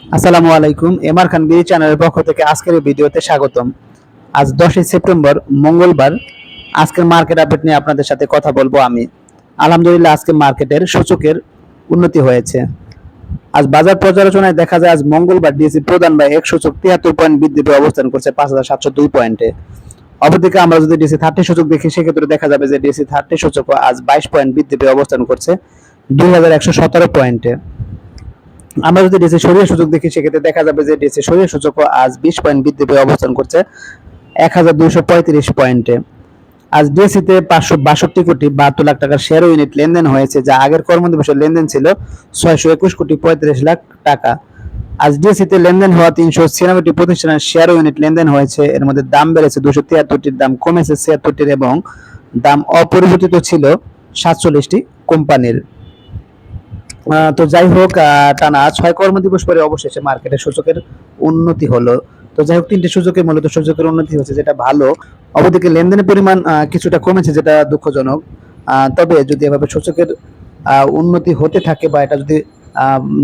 আসসালামু আলাইকুম এমআর খান বিডি চ্যানেলের পক্ষ থেকে আজকের এই ভিডিওতে স্বাগতম। আজ দশই সেপ্টেম্বর, মঙ্গলবার। আজকের মার্কেট আপডেট নিয়ে আপনাদের সাথে কথা বলব আমি। আলহামদুলিল্লাহ, আজকে মার্কেটের সূচকের উন্নতি হয়েছে। আজ বাজার পর্যালোচনায় দেখা যায়, আজ মঙ্গলবার ডিএসসি প্রধান বা এক সূচক তিয়াত্তর পয়েন্ট বৃদ্ধি পেয়ে অবস্থান করছে পাঁচ হাজার সাতশো দুই পয়েন্টে। অপরদিকে আমরা যদি ডিএসসি থার্টি সূচক দেখি, সেক্ষেত্রে দেখা যাবে যে ডিএসসি থার্টি সূচক আজ বাইশ পয়েন্ট বৃদ্ধি পেয়ে অবস্থান করছে দুই হাজার একশো সতেরো পয়েন্টে। আমরা যদি ডিএসসি সরিয়ে সূচক দেখি, সেক্ষেত্রে দেখা যাবে যে ডিএসসি সরিয়ে সূচক আজ বিশ পয়েন্ট বৃদ্ধি পেয়ে অবস্থান করছে এক হাজার পঁয়ত্রিশ পয়েন্টে। আজ ডিএসসিতে পাঁচশো বাষট্টি কোটি বাহাত্তর লাখ টাকার শেয়ার ইউনিট লেনদেন হয়েছে, যা আগের কর্মদিবসের লেনদেন ছিল ছয়শো একুশ কোটি পঁয়ত্রিশ লাখ টাকা। আজ ডিএসসিতে লেনদেন হওয়া তিনশো ছিয়ানব্বইটি প্রতিষ্ঠানের শেয়ার ইউনিট লেনদেন হয়েছে, এর মধ্যে দাম বেড়েছে দুশো তিয়াত্তরটির দাম কমেছে ছিয়াত্তরটির এবং দাম অপরিবর্তিত ছিল সাতচল্লিশটি কোম্পানির। তো যাই হোক টানা ছয় কর্মদিবস পরে অবশেষে মার্কেটে সূচকের উন্নতি হলো। তো যাই হোক, তিনটে সূচকে, মূলত সূচকের উন্নতি হচ্ছে যেটা ভালো। অবদিকে লেনদেনের পরিমাণ কিছুটা কমেছে যেটা দুঃখজনক। তবে যদি এভাবে সূচকের উন্নতি হতে থাকে বা এটা যদি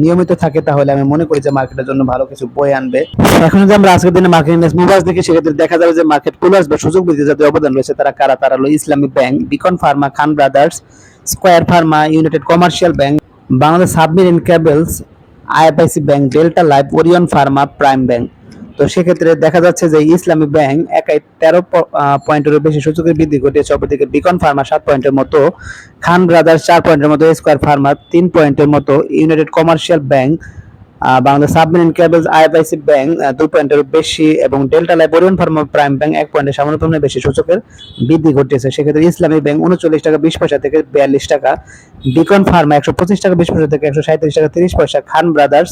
নিয়মিত থাকে, তাহলে আমি মনে করি যে মার্কেটের জন্য ভালো কিছু বই আনবে। এখন যদি আমরা আজকের দিনে মার্কেট ইন্ডেক্স মুভার্স দেখি, সেক্ষেত্রে দেখা যাবে যে মার্কেট কুলার্স বা সুযোগ বৃদ্ধি যাদের অবদান রয়েছে, তারা কারা? তারা হলো Islami bank Beacon pharma Khan Brothers Square pharma United Commercial bank Bangladesh submarine cables IFIC bank, Delta life, Orion pharma, Prime bank. তো সেক্ষেত্রে দেখা যাচ্ছে যে ইসলামী ব্যাংক একাই তেরো পয়েন্টেরও বেশি সূচকের বৃদ্ধি ঘটিয়েছে, অপরদিকে বিকন ফার্মা সাত পয়েন্টের মতো, খান ব্রাদার্স চার পয়েন্টের মতো, স্কোয়ার ফার্মা তিন পয়েন্টের মতো, United Commercial bank Bangladesh submarine cables IFIC bank দুই পয়েন্টের বেশি এবং Delta life Orion pharma Prime bank এক পয়েন্টের সামান্য বেশি সূচকের বৃদ্ধি ঘটিয়েছে। সেক্ষেত্রে ইসলামী ব্যাংক উনচল্লিশ টাকা বিশ পয়সা থেকে বিয়াল্লিশ টাকা, বিকন ফার্মা একশো পঁচিশ টাকা বিশ পয়সা থেকে একশো সাঁত্রিশ টাকা তিরিশ পয়সা, খান ব্রাদার্স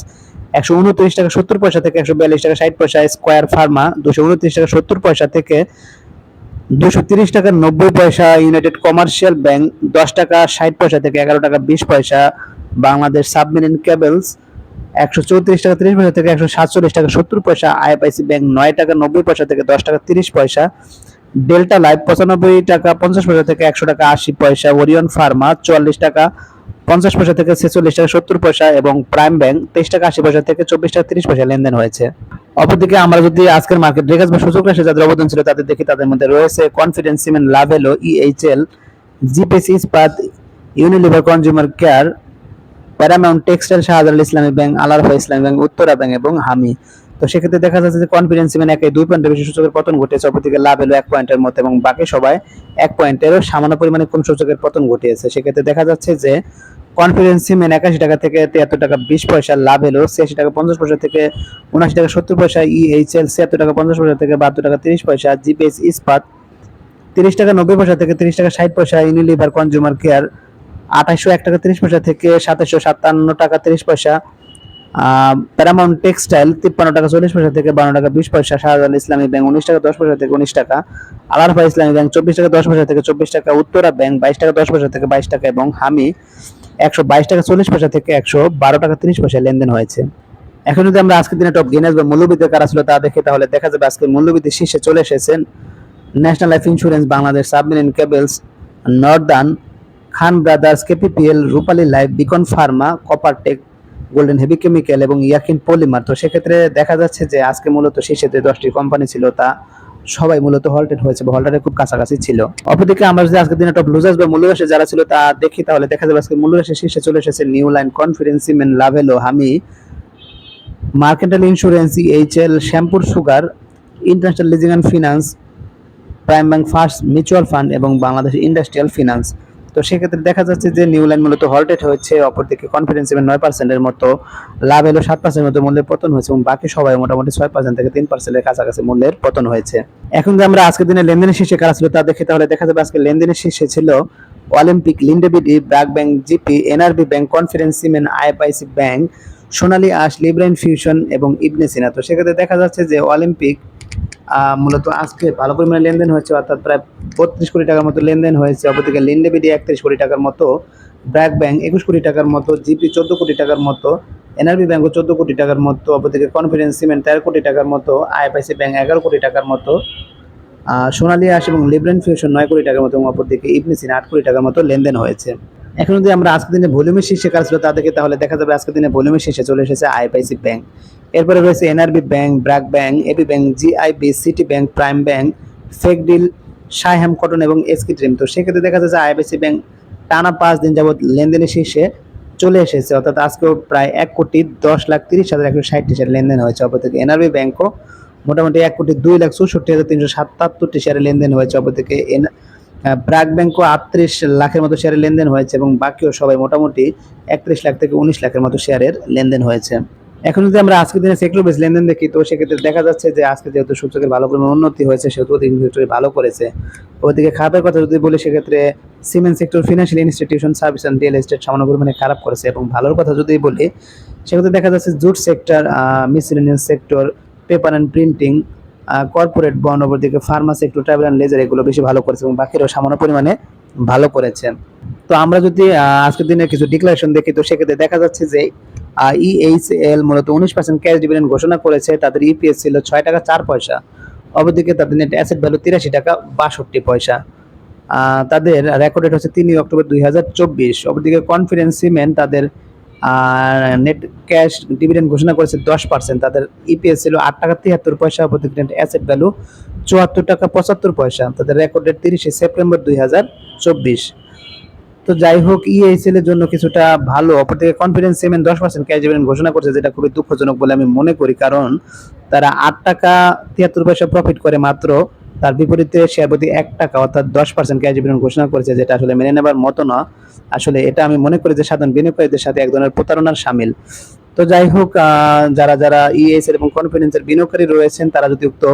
একশো উনত্রিশ টাকা সত্তর পয়সা থেকে একশো বিয়াল্লিশ টাকা ষাট পয়সা, স্কোয়ার ফার্মা দুশো উনত্রিশ টাকা সত্তর পয়সা থেকে দুশো তিরিশ টাকা নব্বই পয়সা, ইউনাইটেড কমার্শিয়াল ব্যাংক দশ টাকা ষাট পয়সা থেকে এগারো টাকা বিশ পয়সা, বাংলাদেশ সাবমেরিন কেবলস একশো চৌত্রিশ টাকা তিরিশ পয়সা থেকে একশো সাতচল্লিশ টাকা সত্তর পয়সা, আইএফআইসি ব্যাংক নয় টাকা নব্বই পয়সা থেকে দশ টাকা তিরিশ পয়সা, ডেল্টা লাইফ পঁচানব্বই টাকা পঞ্চাশ পয়সা থেকে একশো টাকা আশি পয়সা, ওরিয়ন ফার্মা চুয়াল্লিশ টাকা পঞ্চাশ পয়সা থেকে ছেচল্লিশ টাকা সত্তর পয়সা এবং প্রাইম ব্যাংক তেইশ টাকা আশি পয়সা থেকে চব্বিশ টাকা তিরিশ পয়সা লেনদেন হয়েছে। অপরদিকে আমরা যদি আজকের মার্কেট রেখাজ বা সুযোগ রাশি যাদের অবদান ছিল তাদের দেখি তাদের মধ্যে রয়েছে Confidence Cement Lovello EHL GPC Ispat Unilever consumer care Paramount textile Shahjalal Islami bank Alarafah ইসলামী ব্যাংক উত্তরা ব্যাংক এবং হামি তো সেক্ষেত্রে দেখা যাচ্ছে যে কনফিডেন্স সিমেন্ট একে দুই পয়েন্টের বেশি সূচকের পতন ঘটেছে অপরদিকে লাভ এলো এক পয়েন্টের মতো এবং বাকি সবাই এক পয়েন্টেরও সামান্য পরিমাণে কম সূচকের পতন ঘটিয়েছে। সেক্ষেত্রে দেখা যাচ্ছে যে কনফিডেন্স সিমেন্ট একাশি টাকা থেকে তিয়াত্তর টাকা বিশ পয়সা লাভ এলো, ছিয়াশি টাকা পঞ্চাশ পয়সা থেকে উনআশি টাকা সত্তর পয়সা ইএইচএল ছিয়াত্তর টাকা পঞ্চাশ পয়সা থেকে বাহাত্তর টাকা তিরিশ পয়সা জিপিএস ইস্পাত তিরিশ টাকা নব্বই পয়সা থেকে তিরিশ টাকা ষাট পয়সা ইউনিলিভার কনজিউমার কেয়ার আঠাশশো এক টাকা তিরিশ পয়সা থেকে সাতাশশো সাতান্ন টাকা তিরিশ পয়সা। প্যারামাউন্ট টেক্সটাইল তিপ্পান্ন টাকা চল্লিশ পয়সা থেকে বান্ন টাকা বিশ পয়সা। শাহজালাল ইসলামী ব্যাংক উনিশ টাকা দশ পয়সা থেকে উনিশ টাকা। আলারফা ইসলামী ব্যাংক চব্বিশ টাকা দশ পয়সা থেকে চব্বিশ টাকা। উত্তরা ব্যাংক বাইশ টাকা দশ পয়সা থেকে বাইশ টাকা এবং হামি একশো বাইশ টাকা চল্লিশ পয়সা থেকে একশো বারো টাকা তিরিশ পয়সা লেনদেন হয়েছে। এখন যদি আমরা আজকের দিনে টপ গেইনার্স বা মূল্যবৃদ্ধি কারা ছিল তা দেখি তাহলে দেখা যাবে আজকে মূল্যবৃদ্ধি শীর্ষে চলে এসেছেন National life insurance Bangladesh submarine cables northern Khan Brothers, KPPL, Rupali life, Beacon pharma Coppertech Golden heavy chemical এবং ইয়াকিন পলিমার। তো সেক্ষেত্রে দেখা যাচ্ছে যে আজকে মূলত শীর্ষে যে দশটি কোম্পানি ছিল, তা সবাই মূলত হল্টেড হয়েছে বা হল্টারের খুব কাছাকাছি ছিল। অপরদিকে আমরা যদি আজকের দিনে টপ লুজার্স বা মূল্যরাশি যারা ছিল, তা দেখি তাহলে দেখা যাবে আজকে মূল্যরাশি শীর্ষে চলে এসেছে New Line confidence cement Lovello হামি mercantile insurance HL Shyampur sugar international leasing and finance Prime bank first mutual fund এবং বাংলাদেশ ইন্ডাস্ট্রিয়াল ফিনান্স তো সেক্ষেত্রে দেখা যাচ্ছে যে নিউ লাইন মূলত হল্টেড হয়েছে, অপরদিকে কনফিডেন্স ইভেন নয় পার্সেন্টের মতো, লাভ এলো সাত পার্সেন্টের মতো মূল্যের পতন হয়েছে এবং বাকি সবাই মোটামুটি ছয় পার্সেন্ট থেকে তিন পার্সেন্টের কাছাকাছি মূল্যের পতন হয়েছে। এখন যে আমরা আজকের দিনে লেনদেনের শীর্ষে কারা ছিল তা দেখে তাহলে দেখা যাবে আজকে লেনদেনের শীর্ষে ছিল Olympic Linde BD BRAC bank GP NRB bank confidence cement IFIC bank Sonali Ansh Libra fusion এবং ইবনে সিনা তো সেক্ষেত্রে দেখা যাচ্ছে যে অলিম্পিক মূলত আজকে ভালো পরিমাণে লেনদেন হয়েছে, অর্থাৎ প্রায় বত্রিশ কোটি টাকার মতো লেনদেন হয়েছে, অপরদিকে লিন্ডেবিডি একত্রিশ কোটি টাকার মতো, ব্র্যাক ব্যাংক একুশ কোটি টাকার মতো, জিপি চোদ্দ কোটি টাকার মতো এনআরবি ব্যাংকও চোদ্দ কোটি টাকার মতো, অপরদিকে কনফিডেন্স সিমেন্ট তেরো কোটি টাকার মতো, আইএফআইসি ব্যাংক এগারো কোটি টাকার মতো সোনালী আশ এবং লিব্রেন ফিউশন নয় কোটি টাকার মতো এবং অপরদিকে ইবনে আট কোটি টাকার মতো লেনদেন হয়েছে। এখন যদি আমরা আজকের দিনে ভলিউমের শীর্ষে কাজ ছিল তাদেরকে তাহলে দেখা যাবে আজকের দিনে ভলিউমের শীর্ষে চলে এসেছে আইপিআইসি ব্যাংক। এরপরে রয়েছে NRB bank BRAC bank, AB bank, GIB, City bank, Prime bank ফেকডিল Saiham cotton এবং এসকি ড্রিম। তো সেক্ষেত্রে দেখা যাচ্ছে আইবিসি ব্যাংক টানা পাঁচ দিন যাবত লেনদেনের শীর্ষে চলে এসেছে। অর্থাৎ আজকেও প্রায় এক কোটি দশ লাখ তিরিশ হাজার একশো ষাটটি শেয়ার লেনদেন হয়েছে। অপরদিকে এনআরবি ব্যাংকও মোটামুটি এক কোটি দুই লাখ চৌষট্টি হাজার তিনশো সাতাত্তরটি শেয়ারে লেনদেন হয়েছে। অপরদিকে এন ব্র্যাক ব্যাংকও আটত্রিশ লাখের মতো শেয়ারের লেনদেন হয়েছে এবং বাকিও সবাই মোটামুটি একত্রিশ লাখ থেকে উনিশ লাখের মতো শেয়ারের লেনদেন হয়েছে। এখন যদি আমরা আজকের দিনে সেক্টর বেস লেনদেন দেখি, তো সেক্ষেত্রে দেখা যাচ্ছে যে আজকে যেহেতু সূচকের ভালো পরিমাণ উন্নতি হয়েছে, সেহেতু অধিকাংশ সেক্টরে ভালো করেছে। ওদিকে খারাপের কথা যদি বলি, সেক্ষেত্রে cement sector financial institution service and real estate সামান্য পরিমাণে খারাপ করেছে এবং ভালোর কথা যদি বলি, সেক্ষেত্রে দেখা যাচ্ছে jute sector miscellaneous sector paper and printing corporate bond দিকে pharma sector travel and leisure এগুলো বেশি ভালো করেছে এবং বাকিরাও সামান্য পরিমাণে ভালো করেছে তো আমরা যদি আজকের দিনে কিছু ডিক্লারেশন দেখি, তো সেক্ষেত্রে দেখা যাচ্ছে যে ইএইচএল মূলত উনিশ পার্সেন্ট ক্যাশ ডিভিডেন্ড ঘোষণা করেছে, তাদের ইপিএস ছিল ছয় টাকা চার পয়সা। অপরদিকে তাদের নেট অ্যাসেট ভ্যালু তিরাশি টাকা বাষট্টি পয়সা। তাদের রেকর্ড ডেট হচ্ছে তিনই অক্টোবর দুই হাজার চব্বিশ। অপরদিকে কনফিডেন্স সিমেন্ট তাদের নেট ক্যাশ ডিভিডেন্ড ঘোষণা করেছে দশ পার্সেন্ট তাদের ইপিএস ছিল আট টাকা তিয়াত্তর পয়সা অপরদিকে নেট অ্যাসেট ভ্যালু চুয়াত্তর টাকা পঁচাত্তর পয়সা। তাদের রেকর্ড ডেট তিরিশে সেপ্টেম্বর দুই হাজার চব্বিশ। তো যাই হোক ইএইচএল এর জন্য কিছুটা ভালো। অপরদিকে কনফিডেন্স সিমেন্ট দশ পার্সেন্ট ক্যাশ ডিভিডেন্ড ঘোষণা করছে, যেটা খুবই দুঃখজনক বলে আমি মনে করি। কারণ তারা আট টাকা তিয়াত্তর পয়সা প্রফিট করে মাত্র। তার বিপরীতে শেয়ার প্রতি এক টাকা, অর্থাৎ দশ পার্সেন্ট ক্যাশ ডিভিডেন্ড ঘোষণা করেছে, যেটা আসলে মেনে নেবার মতো না। আসলে এটা আমি মনে করি যে সাধারণ বিনিয়োগকারীদের সাথে এক ধরনের প্রতারণার সামিল। তো যাই হোক যারা যারা ইএস এবং কনফিডেন্সের বিনিয়োগকারী রয়েছেন, তারা যদি উক্ত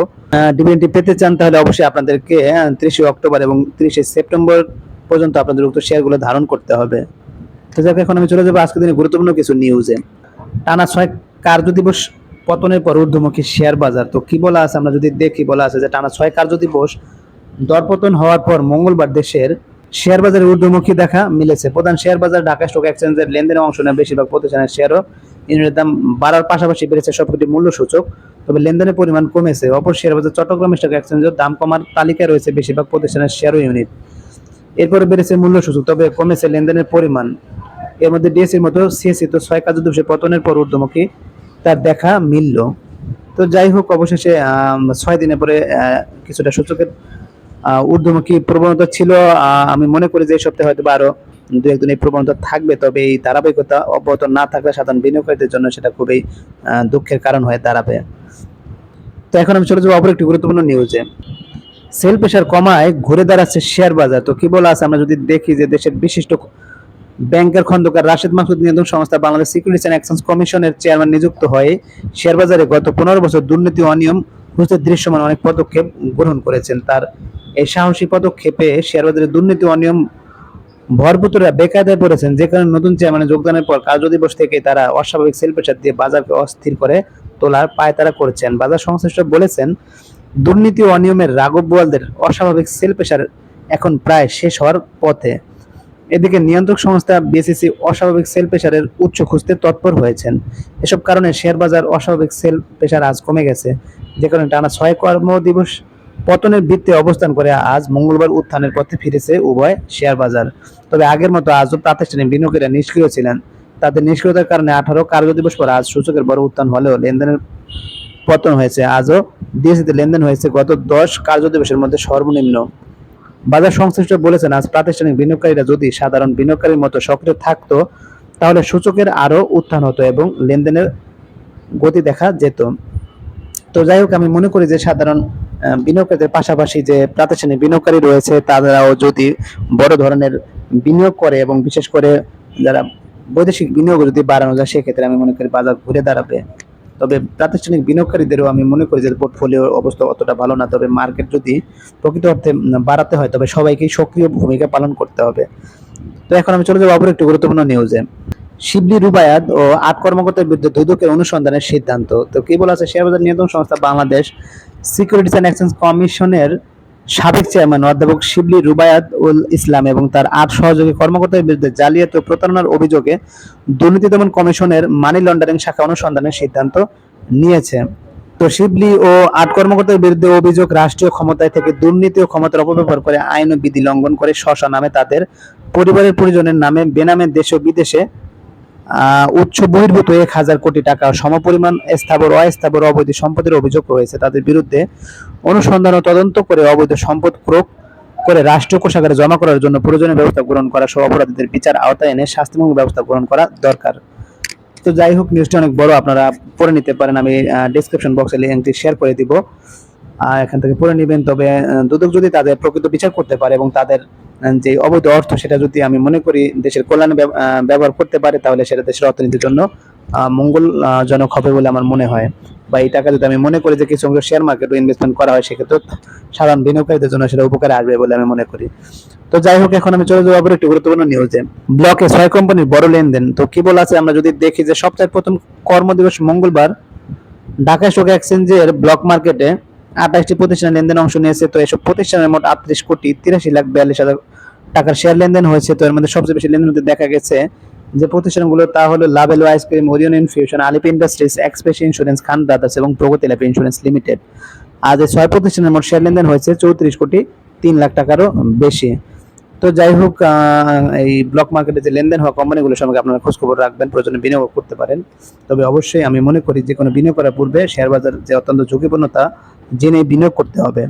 ডিভিডেন্টটি পেতে চান, তাহলে অবশ্যই আপনাদেরকে ত্রিশে অক্টোবর এবং ত্রিশে সেপ্টেম্বর পর্যন্ত আপনাদের উক্ত শেয়ারগুলো ধারণ করতে হবে। তো যাক এখন আমি চলে যাব আজকের দিনে গুরুত্বপূর্ণ কিছু নিউজে টানা ছয় কার্য দিবস পতনের পর ঊর্ধ্বমুখী শেয়ার বাজার। তো কি বলা আছে? আমরা যদি দেখি, বলা আছে যে টানা ছয় কার্য দিবস দরপতন হওয়ার পর মঙ্গলবার দেশের শেয়ার বাজারের ঊর্ধ্বমুখী দেখা মিলেছে। প্রধান শেয়ার বাজার ঢাকা স্টক এক্সচেঞ্জের লেনদেনে অংশ নেয় বেশিরভাগ প্রতিষ্ঠানের শেয়ারও ইউনিটের দাম বাড়ার পাশাপাশি বেড়েছে সবকটি মূল্য সূচক তবে লেনদেনের পরিমাণ কমেছে। অপর শেয়ার বাজার চট্টগ্রাম স্টক এক্সচেঞ্জের দাম কমার তালিকায় রয়েছে বেশিরভাগ প্রতিষ্ঠানের শেয়ার ও ইউনিট। এরপরে বেড়েছে মূল্য সূচক তবে কমেছে লেনদেনের পরিমাণ। এর মধ্যে ডিএসির মতো সিএসসি তো ছয় কার্য দিবসে পতনের পর ঊর্ধ্বমুখী, তার দেখা মিলল। তো যাই হোক, অবশেষে ছয় দিনের পরে কিছুটা সূচকের ঊর্ধ্বমুখী প্রবণতা ছিল আমি মনে করি যে সপ্তাহে হয়তো বা আরও দু একদিন এই প্রবণতা থাকবে, তবে এই ধারাবাহিকতা অব্যাহত না থাকলে সাধারণ বিনিয়োগকারীদের জন্য সেটা খুবই দুঃখের কারণ হয়ে দাঁড়াবে। তো এখন আমি চলে যাব অপর একটি গুরুত্বপূর্ণ নিউজে সেল প্রেশার কমায়, ঘুরে দাঁড়াচ্ছে শেয়ার বাজার। তো কি বলা আছে? আমরা যদি দেখি যে দেশের বিশিষ্ট ব্যাংকের খন্দকার রাশেদ মাসুদ নিয়ন্ত্রণ সংস্থা বাংলাদেশ সিকিউরিটিজ অ্যান্ড এক্সচেঞ্জ কমিশনের চেয়ারম্যান নিযুক্ত হয়ে শেয়ার বাজারে গত পনেরো বছর দুর্নীতি, অনিয়ম খুঁজতে দৃশ্যমান অনেক পদক্ষেপ গ্রহণ করেছেন। তার এই সাহসী পদক্ষেপে শেয়ার বাজারে দুর্নীতি অনিয়ম ভরপুতরা বেকায়দায় পড়েছেন। যে কারণে নতুন চেয়ারম্যানে যোগদানের পর কার্যদিবস থেকে তারা অস্বাভাবিক সেল প্রেশার দিয়ে বাজারকে অস্থির করে তোলার পায়তারা করেছেন। বাজার সংশ্লিষ্ট বলেছেন, দুর্নীতি ও অনিয়মের রাঘব বোয়ালদের অস্বাভাবিক সেল প্রেশার এখন প্রায় শেষ হওয়ার পথে। এদিকে নিয়ন্ত্রক সংস্থা বিএসিসি অস্বাভাবিক সেল প্রেশারের উৎস খুঁজতে তৎপর হয়েছেন। এসব কারণে শেয়ার বাজার অস্বাভাবিক সেল প্রেশার আজ কমে গেছে। যে কারণে টানা ছয় কর্মদিবস পতনের ভিত্তি অবস্থান করে আজ মঙ্গলবার উত্থানের পথে ফিরেছে উভয় শেয়ার বাজার। তবে আগের মতো আজও প্রাতিষ্ঠানিক বিনিয়োগীরা নিষ্ক্রিয় ছিলেন। তাদের নিষ্ক্রিয়তার কারণে আঠারো কার্যদিবস পর আজ সূচকের বড় উত্থান হলেও লেনদেনের পতন হয়েছে। আজও ডিএসিতে লেনদেন হয়েছে গত দশ কার্যদিবসের মধ্যে সর্বনিম্ন। বাজার সংশ্লিষ্ট বলেছেন, আজ প্রাতিষ্ঠানিক বিনিয়োগকারীরা যদি সাধারণ বিনিয়োগকারীর মতো সক্রিয় থাকতো, তাহলে সূচকের আরও উত্থান হতো এবং লেনদেনের গতি দেখা যেত। তো যাই হোক, আমি মনে করি যে সাধারণ বিনিয়োগকারীদের পাশাপাশি যে প্রাতিষ্ঠানিক বিনিয়োগকারী রয়েছে, তারাও যদি বড় ধরনের বিনিয়োগ করে এবং বিশেষ করে যারা বৈদেশিক বিনিয়োগ যদি বাড়ানো যায়, সেক্ষেত্রে আমি মনে করি বাজার ঘুরে দাঁড়াবে। তবে প্রাতিষ্ঠানিক বিনিয়োগকারীদেরও আমি মনে করি যে পোর্টফোলিওর অবস্থা অতটা ভালো না। তবে মার্কেট যদি প্রকৃত অর্থে বাড়াতে হয়, তবে সবাইকেই সক্রিয় ভূমিকা পালন করতে হবে। তো এখন আমি চলে যাব অপর একটি গুরুত্বপূর্ণ নিউজে শিবলি রুবায়াত ও আট কর্মকর্তার বিরুদ্ধে দুদকের অনুসন্ধানের সিদ্ধান্ত। তো কি বলা আছে শেয়ার বাজার নিয়ন্ত্রণ সংস্থা বাংলাদেশ? সিকিউরিটিজ অ্যান্ড এক্সচেঞ্জ কমিশনের সাবেক চেয়ারম্যান অধ্যাপক শিবলি রুবায়াত উল ইসলাম এবং তার আট সহযোগী কর্মকর্তার বিরুদ্ধে জালিয়াতি ও প্রতারণার অভিযোগে দুর্নীতি দমন কমিশনের মানি লন্ডারিং শাখা অনুসন্ধানের সিদ্ধান্ত নিয়েছে। তো শিবলি ও আট কর্মকর্তার বিরুদ্ধে অভিযোগ, রাষ্ট্রীয় ক্ষমতায় থেকে দুর্নীতি ও ক্ষমতার অপব্যবহার করে আইন ও বিধি লঙ্ঘন করে শশা নামে তাদের পরিবারের পরিজনের নামে বেনামে দেশে ও বিদেশে উৎস বহির্ভূত এক হাজার কোটি টাকা সমপরিমাণ স্থাবর, অস্থাবর অবৈধ সম্পদের অভিযোগ রয়েছে। তাদের বিরুদ্ধে অনুসন্ধান ও তদন্ত করে অবৈধ সম্পদ ক্রোক করে রাষ্ট্রীয় কোষাগারে জমা করার জন্য প্রয়োজনীয় ব্যবস্থা গ্রহণ করা সহ অপরাধীদের বিচার আওতায় এনে শাস্তিমূলক ব্যবস্থা গ্রহণ করা দরকার। তো যাই হোক নিউজটা অনেক বড়, আপনারা পড়ে নিতে পারেন। আমি ডিসক্রিপশন বক্সে লিঙ্কটি শেয়ার করে দিব। এখান থেকে পড়ে নেবেন। তবে দুদক যদি তাদের প্রকৃত বিচার করতে পারে এবং তাদের যে অবৈধ অর্থ সেটা যদি আমি মনে করি দেশের কল্যাণে ব্যবহার করতে পারে, তাহলে সেটা দেশের অর্থনীতির জন্য মঙ্গলজনক হবে বলে আমার মনে হয়। বা এই টাকা যদি আমি মনে করি যে কিছু অংশ শেয়ার মার্কেটে ইনভেস্টমেন্ট করা হয়, সেক্ষেত্রে সাধারণ বিনিয়োগকারীদের জন্য সেটা উপকারে আসবে বলে আমি মনে করি। তো যাই হোক, এখন আমি চলে যাব একটি গুরুত্বপূর্ণ নিউজে ব্লকে ছয় কোম্পানির বড় লেনদেন। তো কি বলা আছে? আমরা যদি দেখি যে সপ্তাহের প্রথম কর্মদিবস মঙ্গলবার, ঢাকা স্টক এক্সচেঞ্জের ব্লক মার্কেটে আঠাশটি প্রতিষ্ঠানের লেনদেন অংশ নিয়েছে, তো এসব প্রতিষ্ঠানের মোট আটত্রিশ কোটি তিরাশি লাখ বিয়াল্লিশ হাজার টাকার শেয়ার লেনদেন হয়েছে। তো এর মধ্যে সবচেয়ে বেশি লেনদেন দেখা গেছে যে প্রতিষ্ঠানগুলো, তা হলো Lovello ice cream Orion infusion Alif industries express insurance Khan Brothers এবং প্রগতি লাইফ ইন্স্যুরেন্স লিমিটেড আজ এই ছয় প্রতিষ্ঠানের মোট শেয়ার লেনদেন হয়েছে চৌত্রিশ কোটি তিন লাখ টাকারও বেশি। তো যাই হোক এই ব্লক মার্কেটে যে লেনদেন হওয়া কোম্পানিগুলোর সঙ্গে আপনারা খোঁজখবর রাখবেন, প্রয়োজনে বিনিয়োগ করতে পারেন। তবে অবশ্যই আমি মনে করি যে কোনো বিনিয়োগ করার পূর্বে শেয়ার বাজার যে অত্যন্ত ঝুঁকিপূর্ণ তা জেনে বিনিয়োগ করতে হবে।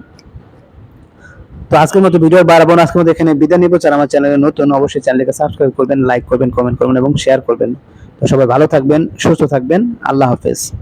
তো আজকের মতো ভিডিও বাড়াবো আজকের মতো এখানে বিদায় নিব। যারা আমার চ্যানেলে নতুন, অবশ্যই চ্যানেলকে সাবস্ক্রাইব করবেন লাইক করবেন কমেন্ট করবেন এবং শেয়ার করবেন। তো সবাই ভালো থাকবেন, সুস্থ থাকবেন। আল্লাহ হাফেজ।